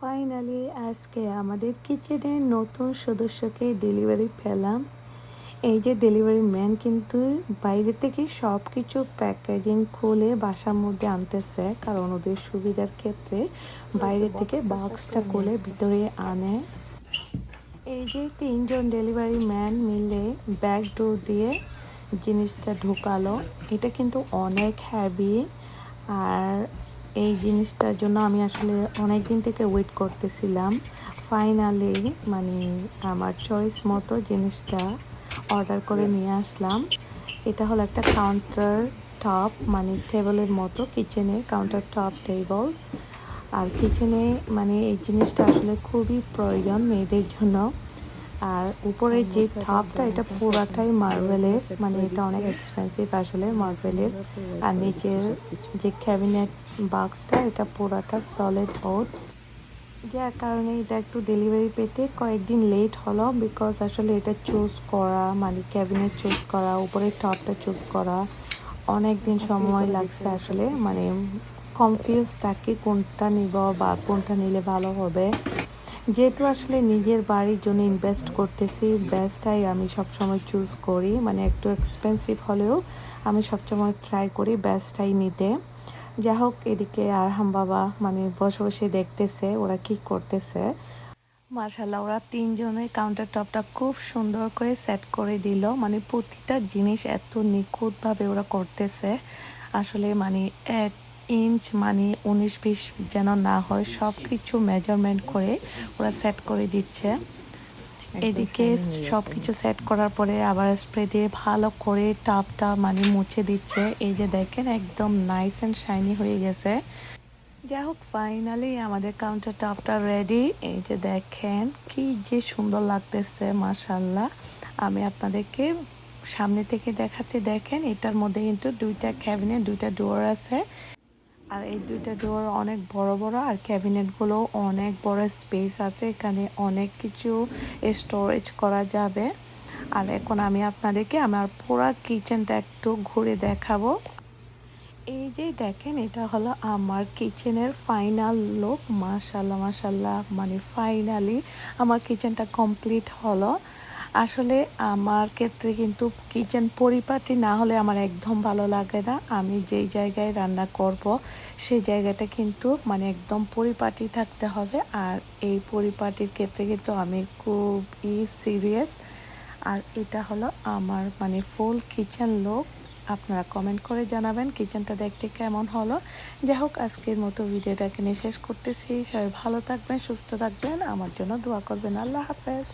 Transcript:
Finally আজকে আমাদের কিচেনের নতুন সদস্যকে ডেলিভারি পেলাম। এই যে ডেলিভারি ম্যান কিন্তু বাইরে থেকে সব কিছু প্যাকেজিং খুলে বাসার মধ্যে আনতেছে, কারণ ওদের সুবিধার ক্ষেত্রে বাইরে থেকে বক্সটা খুলে ভিতরে আনে। এই যে তিনজন ডেলিভারি ম্যান মিলে ব্যাক ডোর দিয়ে জিনিসটা ঢুকালো। এটা কিন্তু অনেক হ্যাভি আর এই জিনিসটার জন্য আমি আসলে অনেক দিন থেকে ওয়েট করতেছিলাম। ফাইনালি মানে আমার চয়েস মতো জিনিসটা অর্ডার করে নিয়ে আসলাম। এটা হলো একটা কাউন্টার টপ মানে টেবলের মতো কিচেনে কাউন্টার টপ টেবল আর কিচেনে মানে এই জিনিসটা আসলে খুবই প্রয়োজন মেয়েদের জন্য। আর উপরে যে থাপটা এটা পুরাটাই মার্বেলের মানে এটা অনেক এক্সপেন্সিভ আসলে মার্বেলের। আর নিচের যে ক্যাবিনেট বাক্সটা এটা পুরাটা সলিড ওট যার কারণে এটা একটু ডেলিভারি পেতে কয়েকদিন লেট হলো বিকজ আসলে এটা চুজ করা মানে ক্যাবিনেট চুজ করা উপরে টপটা চুজ করা অনেক দিন সময় লাগছে আসলে। মানে কনফিউজ থাকি কোনটা নিব বা কোনটা নিলে ভালো হবে। যেহেতু আসলে নিজের বাড়ির জন্য ইনভেস্ট করতেছি বেস্টটাই আমি সবসময় চুজ করি। মানে একটু এক্সপেন্সিভ হলেও আমি সবসময় ট্রাই করি বেস্টটাই নিতে। যা হোক, এদিকে আরহাম বাবা মানে বসে বসে দেখতেছে, ওরা কি করতেছে। মার্শাল্লাহ ওরা তিনজনে কাউন্টার টপটা খুব সুন্দর করে সেট করে দিল। মানে প্রতিটা জিনিস এত নিখুঁতভাবে ওরা করতেছে। আসলে মানে এক ইঞ্চ মানে উনিশ বিশ যেন না হয় সব কিছু মেজারমেন্ট করে ওরা সেট করে দিচ্ছে। এদিকে সব কিছু সেট করার পরে আবার স্প্রে দিয়ে ভালো করে টাপটা মানে মুছে দিচ্ছে। এই যে দেখেন একদম নাইস অ্যান্ড শাইনি হয়ে গেছে। যাই হোক ফাইনালি আমাদের কাউন্টার টপটা রেডি এই যে দেখেন কি যে সুন্দর লাগতেছে মাসাল্লাহ আমি আপনাদেরকে সামনে থেকে দেখাচ্ছি। দেখেন এটার মধ্যে কিন্তু দুইটা ক্যাবিনেট দুইটা ডোর আছে। আর এই দুইটা ডোর অনেক বড় বড় আর ক্যাবিনেটগুলো অনেক বড় স্পেস আছে। এখানে অনেক কিছু স্টোরেজ করা যাবে। আর এখন আমি আপনাদেরকে আমার পুরো কিচেনটা একটু ঘুরে দেখাবো। এই যে দেখেন, এটা হলো আমার কিচেনের ফাইনাল লুক মাশাল্লাহ মাশাল্লাহ মানে ফাইনালি আমার কিচেনটা কমপ্লিট হলো। আসলে আমার ক্ষেত্রে কিন্তু কিচেন পরিপাটি না হলে আমার একদম ভালো লাগে না। আমি যেই জায়গায় রান্না করব, সেই জায়গাটা কিন্তু মানে একদম পরিপাটি থাকতে হবে। আর এই পরিপাটির ক্ষেত্রে কিন্তু আমি খুবই সিরিয়াস আর এটা হলো আমার মানে ফুল কিচেন লোক আপনারা কমেন্ট করে জানাবেন কিচেনটা দেখতে কেমন হলো। যাই হোক, আজকের মতো ভিডিওটাকে নিয়ে শেষ করতেছি। সবাই ভালো থাকবেন, সুস্থ থাকবেন। আমার জন্য দোয়া করবেন। আল্লাহ হাফেজ।